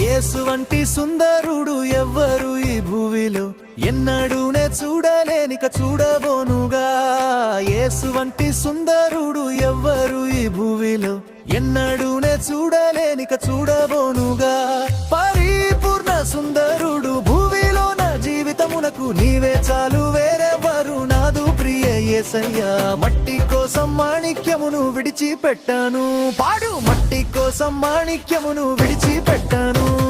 యేసు వంటి సుందరుడు ఎవ్వరు ఈ భూమిలో. ఎన్నడూనే చూడలేనిక చూడబోనుగా. యేసు వంటి సుందరుడు ఎవ్వరు ఈ భూమిలో. ఎన్నడూనే చూడలేనిక చూడబోనుగా. పరిపూర్ణ సుందరుడు భూమిలో నా జీవితమునకు నీవే చాలు వేరే ప్రియ మట్టి కోసం మాణిక్యమును విడిచిపెట్టాను. పాడు మట్టి కోసం మాణిక్యమును విడిచిపెట్టాను.